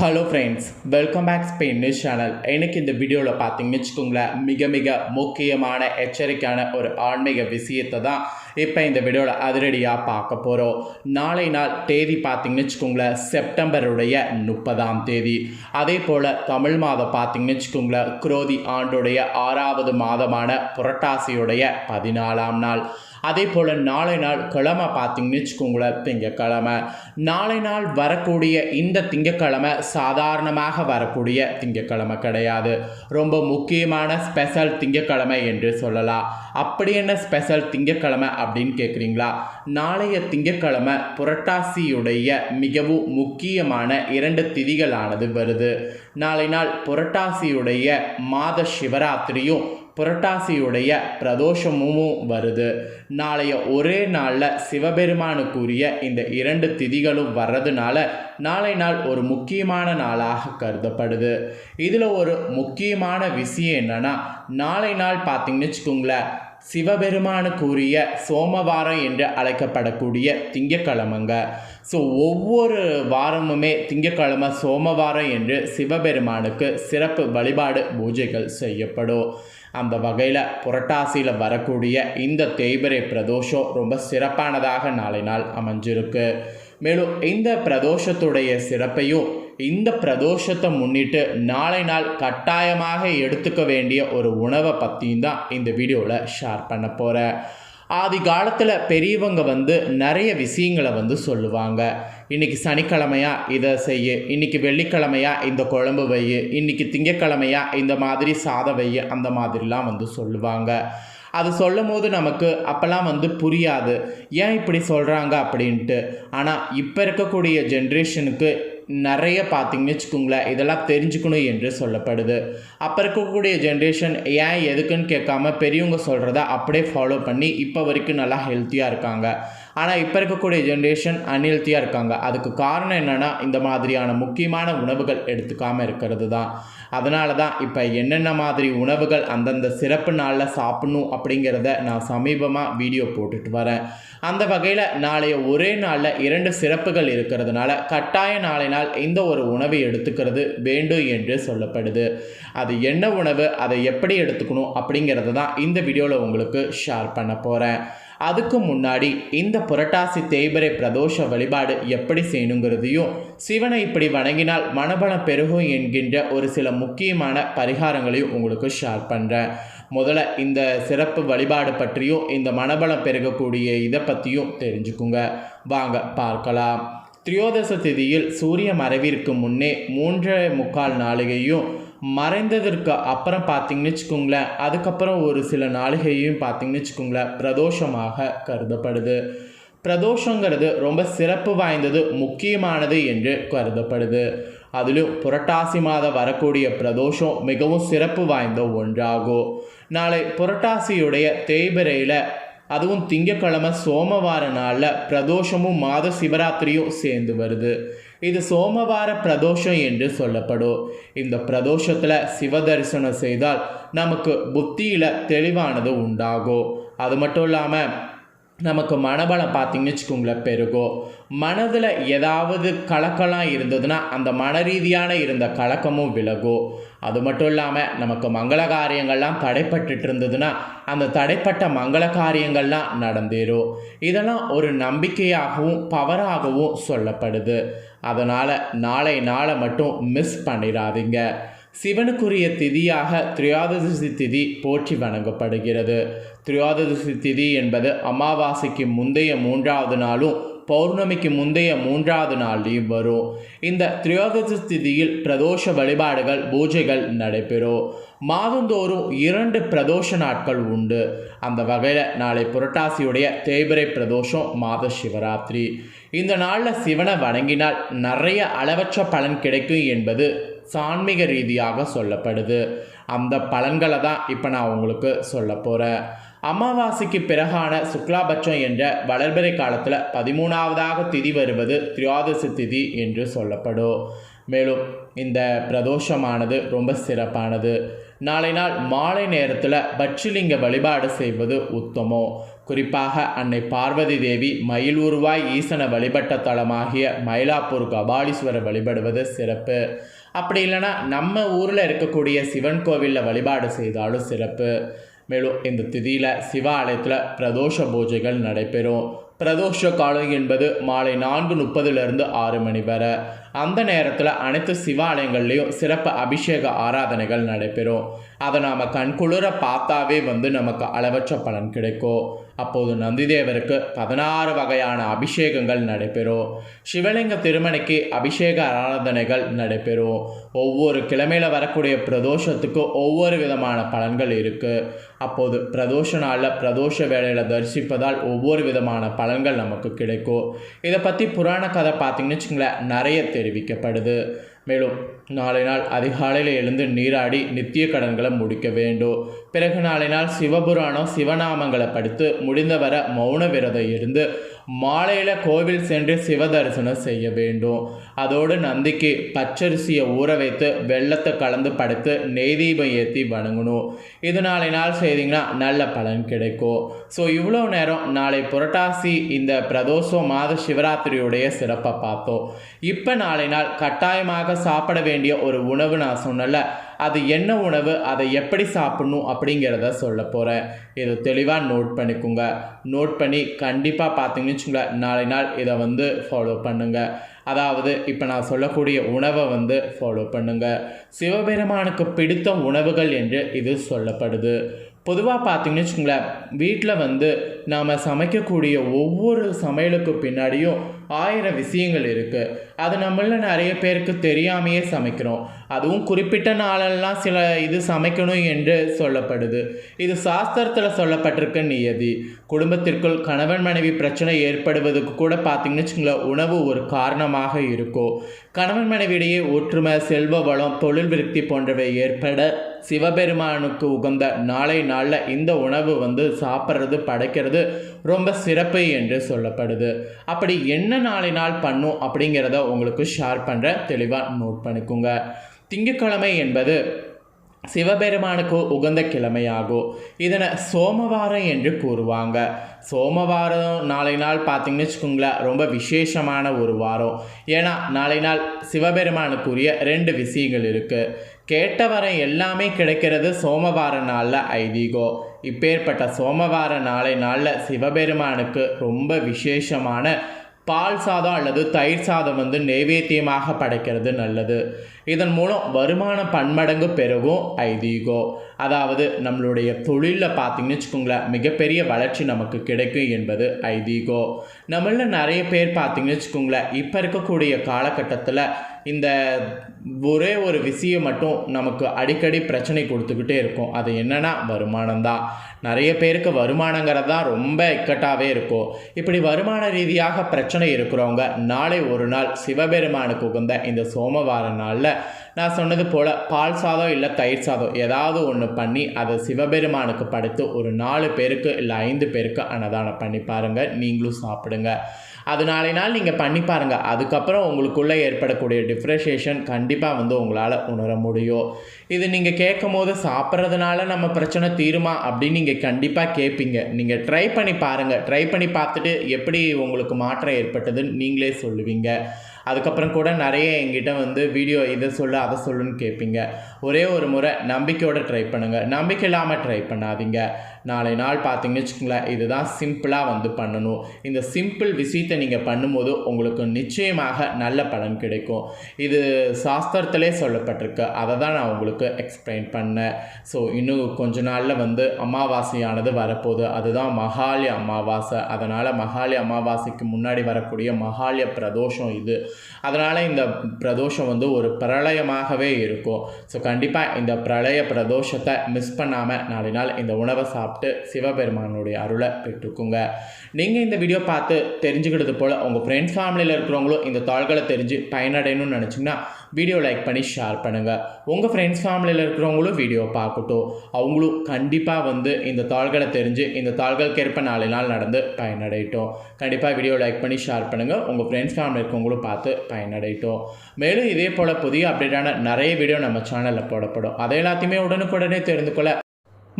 Hello friends welcome back Spain news channel எனக்கு இந்த வீடியோவில் பார்த்தீங்கன்னு வச்சுக்கோங்களேன் மிக மிக முக்கியமான எச்சரிக்கையான ஒரு ஆன்மீக விஷயத்தை தான் இப்போ இந்த வீடியோவில் அதிரடியாக பார்க்க போகிறோம் நாளை நாள் தேதி பார்த்தீங்கன்னு வச்சுக்கோங்களேன் செப்டம்பருடைய முப்பதாம் தேதி. அதே போல் தமிழ் மாதம் பார்த்தீங்கன்னு வச்சுக்கோங்களேன் குரோதி ஆண்டுடைய ஆறாவது மாதமான புரட்டாசியுடைய பதினாலாம் நாள். அதே போல் நாளை நாள் கிழமை பார்த்தீங்கன்னு வச்சுக்கோங்களேன் திங்கக்கிழமை. நாளை நாள் வரக்கூடிய இந்த திங்கக்கிழமை சாதாரணமாக வரக்கூடிய திங்கக்கிழமை கிடையாது. ரொம்ப முக்கியமான ஸ்பெஷல் திங்கக்கிழமை என்று சொல்லலாம். அப்படி என்ன ஸ்பெஷல் திங்கக்கிழமை அப்படின்னு கேட்குறீங்களா நாளைய திங்கக்கிழமை புரட்டாசியுடைய மிகவும் முக்கியமான இரண்டு திதிகளானது வருது. நாளை நாள் புரட்டாசியுடைய மாத சிவராத்திரியும் புரட்டாசியுடைய பிரதோஷமும் வருது. நாளைய ஒரே நாளில் சிவபெருமானுக்குரிய இந்த இரண்டு திதிகளும் வர்றதுனால நாளை நாள் ஒரு முக்கியமான நாளாக கருதப்படுது. இதில் ஒரு முக்கியமான விஷயம் என்னென்னா நாளை நாள் பார்த்தீங்கன்னு வச்சுக்கோங்களேன் சிவபெருமானுக்குரிய சோமவாரம் என்று அழைக்கப்படக்கூடிய திங்கக்கிழமைங்க. ஸோ ஒவ்வொரு வாரமுமே திங்கக்கிழமை சோமவாரம் என்று சிவபெருமானுக்கு சிறப்பு வழிபாடு பூஜைகள் செய்யப்படும். அந்த வகையில் புரட்டாசியில் வரக்கூடிய இந்த தேய்பிரை பிரதோஷம் ரொம்ப சிறப்பானதாக நாளை நாள் அமைஞ்சிருக்கு. மேலும் இந்த பிரதோஷத்துடைய சிறப்பையும் இந்த பிரதோஷத்தை முன்னிட்டு நாளை நாள் கட்டாயமாக எடுத்துக்க வேண்டிய ஒரு உணவை பற்றியும் தான் இந்த வீடியோவில் ஷேர் பண்ண போகிறேன் ஆதி காலத்தில் பெரியவங்க வந்து நிறைய விஷயங்களை வந்து சொல்லுவாங்க. இன்றைக்கி சனிக்கிழமையா இதை செய்ய இன்றைக்கி வெள்ளிக்கிழமையா இந்த குழம்பு வை இன்றைக்கி திங்கக்கிழமையா இந்த மாதிரி சாதம் வை அந்த மாதிரிலாம் வந்து சொல்லுவாங்க. அது சொல்லும் போது நமக்கு அப்போல்லாம் வந்து புரியாது. ஏன் இப்படி சொல்கிறாங்க அப்படின்ட்டு. ஆனால் இப்போ இருக்கக்கூடிய ஜென்ரேஷனுக்கு நிறைய பார்த்தீங்கன்னு வச்சுக்கோங்களேன் இதெல்லாம் தெரிஞ்சுக்கணும் என்று சொல்லப்படுது. அப்போ இருக்கக்கூடிய ஜென்ரேஷன் ஏன் எதுக்குன்னு கேட்காம பெரியவங்க சொல்கிறத அப்படியே ஃபாலோ பண்ணி இப்போ வரைக்கும் நல்லா ஹெல்த்தியாக இருக்காங்க. ஆனால் இப்போ இருக்கக்கூடிய ஜென்ரேஷன் அன்ஹெல்த்தியாக இருக்காங்க. அதுக்கு காரணம் என்னென்னா இந்த மாதிரியான முக்கியமான உணவுகள் எடுத்துக்காமல் இருக்கிறது தான். அதனால தான் இப்போ என்னென்ன மாதிரி உணவுகள் அந்தந்த சிறப்பு நாளில் சாப்பிடணும் அப்படிங்கிறத நான் சமீபமாக வீடியோ போட்டுட்டு வரேன். அந்த வகையில் நாளைய ஒரே நாளில் இரண்டு சிறப்புகள் இருக்கிறதுனால கட்டாய நாளை நாள் இந்த ஒரு உணவை எடுத்துக்கிறது வேண்டும் என்று சொல்லப்படுது. அது என்ன உணவு அதை எப்படி எடுத்துக்கணும் அப்படிங்கிறத தான் இந்த வீடியோவில் உங்களுக்கு ஷேர் பண்ண போகிறேன் அதுக்கு முன்னாடி இந்த புரட்டாசி தேய்பிரை பிரதோஷ வழிபாடு எப்படி செய்யணுங்கிறதையும் சிவனை இப்படி வணங்கினால் மனபலம் பெருகும் என்கின்ற ஒரு சில முக்கியமான பரிகாரங்களையும் உங்களுக்கு ஷேர் பண்ணுறேன் முதல்ல இந்த சிறப்பு வழிபாடு பற்றியும் இந்த மனபலம் பெருகக்கூடிய இதை பற்றியும் தெரிஞ்சுக்குங்க. வாங்க பார்க்கலாம். திரியோதச திதியில் சூரிய மறைவிற்கு முன்னே மூன்றரை முக்கால் நாளிகையும் மறைந்ததற்கு அப்புறம் பார்த்தீங்கன்னு வச்சுக்கோங்களேன். அதுக்கப்புறம் ஒரு சில நாளிகையும் பார்த்தீங்கன்னு வச்சுக்கோங்களேன். பிரதோஷமாக கருதப்படுது. பிரதோஷங்கிறது ரொம்ப சிறப்பு வாய்ந்தது முக்கியமானது என்று கருதப்படுது. அதிலும் புரட்டாசி மாதம் வரக்கூடிய பிரதோஷம் மிகவும் சிறப்பு வாய்ந்த ஒன்றாகும். நாளை புரட்டாசியுடைய தேய்பிரையில் அதுவும் திங்கக்கிழமை சோமவார நாளில் பிரதோஷமும் மாத சிவராத்திரியும் சேர்ந்து வருது. இது சோமவார பிரதோஷம் என்று சொல்லப்படும். இந்த பிரதோஷத்தில் சிவ தரிசனம் செய்தால் நமக்கு புத்தியில் தெளிவானது உண்டாகும். அது மட்டும் இல்லாமல் நமக்கு மனபலம் பார்த்தீங்கன்னு வச்சுக்கோங்களேன் பெருகும் மனதில் ஏதாவது கலக்கலாம் இருந்ததுன்னா அந்த மன ரீதியான இருந்த கலக்கமும் விலகும் அது மட்டும் இல்லாமல் நமக்கு மங்கள காரியங்கள்லாம் தடைப்பட்டுட்டு இருந்ததுன்னா அந்த தடைப்பட்ட மங்கள காரியங்கள்லாம் நடந்தேறும். இதெல்லாம் ஒரு நம்பிக்கையாகவும் பவராகவும் சொல்லப்படுது. அதனால் நாளை நாளை மட்டும் மிஸ் பண்ணிடாதீங்க. சிவனுக்குரிய திதியாக திரியோதசி திதி போற்றி வணங்கப்படுகிறது. திரியோதசி திதி என்பது அமாவாசைக்கு முந்தைய மூன்றாவது நாளும் பௌர்ணமிக்கு முந்தைய மூன்றாவது நாள்லையும் வரும். இந்த திரியோதசி திதியில் பிரதோஷ வழிபாடுகள் பூஜைகள் நடைபெறும். மாதந்தோறும் இரண்டு பிரதோஷ நாட்கள் உண்டு. அந்த வகையில் நாளை புரட்டாசியுடைய தேய்பிரை பிரதோஷம் மாத சிவராத்திரி. இந்த நாளில் சிவனை வணங்கினால் நிறைய அளவற்ற பலன் கிடைக்கும் என்பது சான்மீக ரீதியாக சொல்லப்படுது. அந்த பலன்களை தான் இப்போ நான் உங்களுக்கு சொல்ல போகிறேன் அமாவாசைக்கு பிறகான சுக்லாபட்சம் என்ற வளர்பிறை காலத்தில் பதிமூணாவதாக திதி வருவது திரியோதசி திதி என்று சொல்லப்படும். மேலும் இந்த பிரதோஷமானது ரொம்ப சிறப்பானது. நாளை நாள் மாலை நேரத்தில் பட்சிலிங்க வழிபாடு செய்வது உத்தமம். குறிப்பாக அன்னை பார்வதி தேவி மயில் உருவாய் ஈசன வழிபட்ட தலமாகிய மயிலாப்பூர் கபாலீஸ்வரர் வழிபடுவது சிறப்பு. அப்படி இல்லைன்னா நம்ம ஊரில் இருக்கக்கூடிய சிவன் கோவிலில் வழிபாடு செய்தாலும் சிறப்பு. மேலும் இந்த திதியில் சிவ ஆலயத்தில் பிரதோஷ பூஜைகள் நடைபெறும். பிரதோஷ காலம் என்பது மாலை நான்கு முப்பதுலேருந்து ஆறு மணி வரை. அந்த நேரத்தில் அனைத்து சிவாலயங்கள்லேயும் சிறப்பு அபிஷேக ஆராதனைகள் நடைபெறும். அதை நாம் கண்குளிர பார்த்தாவே வந்து நமக்கு அளவற்ற பலன் கிடைக்கும். அப்போது நந்திதேவருக்கு பதினாறு வகையான அபிஷேகங்கள் நடைபெறும். சிவலிங்க திருமணிக்கு அபிஷேக ஆராதனைகள் நடைபெறும். ஒவ்வொரு கிழமையில் வரக்கூடிய பிரதோஷத்துக்கு ஒவ்வொரு விதமான பலன்கள் இருக்குது அப்போது பிரதோஷ நாளில் பிரதோஷ வேலையில் தரிசிப்பதால் ஒவ்வொரு விதமான பலன்கள் நமக்கு கிடைக்கும். இதை பற்றி புராண கதை பார்த்திங்கன்னு வச்சுங்களேன் நிறைய தெரிவிக்கப்படுது. மேலும் நாளை நாள் அதிகாலையில் எழுந்து நீராடி நித்திய கடன்களை முடிக்க வேண்டும். பிறகு நாளை நாள் சிவபுராணம் சிவநாமங்களை படித்து முடிந்தவரை மௌன விரதம் இருந்து மாலையில் கோவில் சென்று சிவ தரிசனம் செய்ய வேண்டும். அதோடு நந்திக்கு பச்சரிசியை ஊற வைத்து வெள்ளத்தை கலந்து படுத்து நெய் தீபம் ஏற்றி வணங்கணும். இது நாளை நாள் செய்தீங்கன்னா நல்ல பலன் கிடைக்கும். ஸோ இவ்வளோ நேரம் நாளை புரட்டாசி இந்த பிரதோஷம் மாத சிவராத்திரியுடைய சிறப்பை பார்த்தோம். இப்போ நாளை நாள் கட்டாயமாக சாப்பிட வேண்டிய ஒரு உணவு நான் சொன்னல அது என்ன உணவு அதை எப்படி சாப்பிடணும் அப்படிங்கிறத சொல்ல போகிறேன் இது தெளிவாக நோட் பண்ணிக்கோங்க. நோட் பண்ணி கண்டிப்பாக பார்த்தீங்கன்னு வச்சுங்களேன் நாளை நாள் இதை வந்து ஃபாலோ பண்ணுங்கள் அதாவது இப்போ நான் சொல்லக்கூடிய உணவை வந்து ஃபாலோ பண்ணுங்கள் சிவபெருமானுக்கு பிடித்த உணவுகள் என்று இது சொல்லப்படுது. பொதுவாக பார்த்தீங்கன்னு வச்சுக்கோங்களேன் வீட்டில் வந்து நாம் சமைக்கக்கூடிய ஒவ்வொரு சமையலுக்கு பின்னாடியும் ஆயிரம் விஷயங்கள் இருக்குது அது நம்மள நிறைய பேருக்கு தெரியாமையே சமைக்கிறோம். அதுவும் குறிப்பிட்ட நாளெல்லாம் சில இது சமைக்கணும் என்று சொல்லப்படுது. இது சாஸ்திரத்தில் சொல்லப்பட்டிருக்க நியதி. குடும்பத்திற்குள் கணவன் மனைவி பிரச்சனை ஏற்படுவதுக்கு கூட பார்த்தீங்கன்னு வச்சுங்களேன் உணவு ஒரு காரணமாக இருக்கும். கணவன் மனைவியிடையே ஒற்றுமை செல்வ வளம் தொழில் விருத்தி போன்றவை ஏற்பட சிவபெருமானுக்கு உகந்த நாளை நாளில் இந்த உணவு வந்து சாப்பிட்றது படைக்கிறது ரொம்ப சிறப்பு என்று சொல்லப்படுது. அப்படி என்ன நாளை நாள் பண்ணும் அப்படிங்கிறத உங்களுக்கு ஷேர் பண்ணுறேன் தெளிவாக நோட் பண்ணிக்கோங்க. திங்கட்கிழமை என்பது சிவபெருமானுக்கு உகந்த கிழமையாகும். இதனை சோமவாரம் என்று கூறுவாங்க. சோமவாரம் நாளை நாள் பார்த்திங்கன்னு வச்சுக்கோங்களேன் ரொம்ப விசேஷமான ஒரு வாரம். ஏன்னா நாளை நாள் சிவபெருமானுக்குரிய ரெண்டு விஷயங்கள் இருக்குது கேட்டவரை எல்லாமே கிடைக்கிறது சோமவார நாளில் ஐதீகோ. இப்பேற்பட்ட சோமவார நாளை நாளில் சிவபெருமானுக்கு ரொம்ப விசேஷமான பால் சாதம் அல்லது தயிர் சாதம் வந்து நைவேத்தியமாக படைக்கிறது நல்லது. இதன் மூலம் வருமான பன்மடங்கு பெருகும் ஐதீகம் அதாவது நம்மளுடைய தொழிலில் பார்த்தீங்கன்னு வச்சுக்கோங்களேன் மிகப்பெரிய வளர்ச்சி நமக்கு கிடைக்கும் என்பது ஐதீகம் நம்மள நிறைய பேர் பார்த்தீங்கன்னு வச்சுக்கோங்களேன் இப்போ இருக்கக்கூடிய காலகட்டத்தில் இந்த ஒரே ஒரு விஷயம் மட்டும் நமக்கு அடிக்கடி பிரச்சனை கொடுத்துக்கிட்டே இருக்கும். அது என்னென்னா வருமானம் தான். நிறைய பேருக்கு வருமானங்கிறது தான் ரொம்ப இக்கட்டாகவே இருக்கும். இப்படி வருமான ரீதியாக பிரச்சனை இருக்கிறவங்க நாளை ஒரு நாள் சிவபெருமானுக்கு உகந்த இந்த சோமவார நாளில் நான் சொன்னது போல் பால் சாதம் இல்லை தயிர் சாதம் ஏதாவது ஒன்று பண்ணி அதை சிவபெருமானுக்கு படுத்து ஒரு நாலு பேருக்கு இல்லை ஐந்து பேருக்கு அன்னதானம் பண்ணி பாருங்கள் நீங்களும் சாப்பிடுங்க. அது நாளை நாள் நீங்கள் பண்ணி பாருங்கள் அதுக்கப்புறம் உங்களுக்குள்ளே ஏற்படக்கூடிய டிஃப்ரெஷேஷன் கண்டிப்பாக வந்து உங்களால் உணர முடியும். இது நீங்கள் கேட்கும் போது சாப்பிட்றதுனால நம்ம பிரச்சனை தீருமா அப்படின்னு நீங்கள் கண்டிப்பாக கேட்பீங்க. நீங்கள் ட்ரை பண்ணி பாருங்கள் ட்ரை பண்ணி பார்த்துட்டு எப்படி உங்களுக்கு மாற்றம் ஏற்பட்டதுன்னு நீங்களே சொல்லுவீங்க. அதுக்கப்புறம் கூட நிறைய எங்கிட்ட வந்து வீடியோ இதை சொல்லு அதை சொல்லுன்னு கேட்பீங்க. ஒரே ஒரு முறை நம்பிக்கையோடு ட்ரை பண்ணுங்கள் நம்பிக்கை இல்லாமல் ட்ரை பண்ணாதீங்க. நாளை நாள் பார்த்தீங்கன்னு வச்சுக்கோங்களேன் இதுதான் சிம்பிளாக வந்து பண்ணணும். இந்த சிம்பிள் விஷயத்தை நீங்கள் பண்ணும்போது உங்களுக்கு நிச்சயமாக நல்ல பலன் கிடைக்கும். இது சாஸ்திரத்திலே சொல்லப்பட்டிருக்கு. அதை தான் நான் உங்களுக்கு எக்ஸ்பிளைன் பண்ணேன். ஸோ இன்னும் கொஞ்ச நாளில் வந்து அமாவாசையானது வரப்போகுது. அதுதான் மகாலி அமாவாசை. அதனால் மகாலி அமாவாசைக்கு முன்னாடி வரக்கூடிய மகாலய பிரதோஷம் இது. அதனால் இந்த பிரதோஷம் வந்து ஒரு பிரளயமாகவே இருக்கும். ஸோ கண்டிப்பாக இந்த பிரளய பிரதோஷத்தை மிஸ் பண்ணாமல் நாளை நாள் இந்த உணவை சாப்பிட்டு சிவபெருமானுடைய அருளை பெற்றுக்குங்க. நீங்கள் இந்த வீடியோ பார்த்து தெரிஞ்சுக்கிட்டது போல் உங்கள் ஃப்ரெண்ட்ஸ் ஃபேமிலியில் இருக்கிறவங்களும் இந்த தாள்களை தெரிஞ்சு பயனடையணும்னு நினச்சிங்கன்னா வீடியோ லைக் பண்ணி ஷேர் பண்ணுங்கள் உங்கள் ஃப்ரெண்ட்ஸ் ஃபேமிலியில் இருக்கிறவங்களும் வீடியோ பார்க்கட்டும். அவங்களும் கண்டிப்பாக வந்து இந்த தாள்களை தெரிஞ்சு இந்த தாள்களுக்கேற்ப நாலு நாள் நடந்து பயனடையட்டும். கண்டிப்பாக வீடியோ லைக் பண்ணி ஷேர் பண்ணுங்கள் உங்கள் ஃப்ரெண்ட்ஸ் ஃபேமிலி இருக்கவங்களும் பார்த்து பயனடையட்டும். மேலும் இதே போல் புதிய அப்டேட்டான நிறைய வீடியோ நம்ம சேனலில் போடப்படும். அதை எல்லாத்தையுமே உடனுக்குடனே தெரிந்து கொள்ள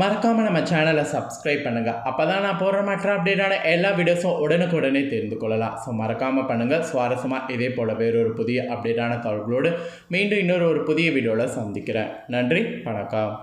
மறக்காமல் நம்ம சேனலை சப்ஸ்கிரைப் பண்ணுங்கள் அப்போ தான் நான் போடுற மற்ற அப்டேட்டான எல்லா வீடியோஸும் உடனுக்குடனே தெரிந்து கொள்ளலாம். ஸோ மறக்காமல் பண்ணுங்கள் சுவாரஸ்யமாக இதே போல் வேறொரு புதிய அப்டேட்டான தகவல்களோடு மீண்டும் இன்னொரு ஒரு புதிய வீடியோவில் சந்திக்கிறேன். நன்றி வணக்கம்.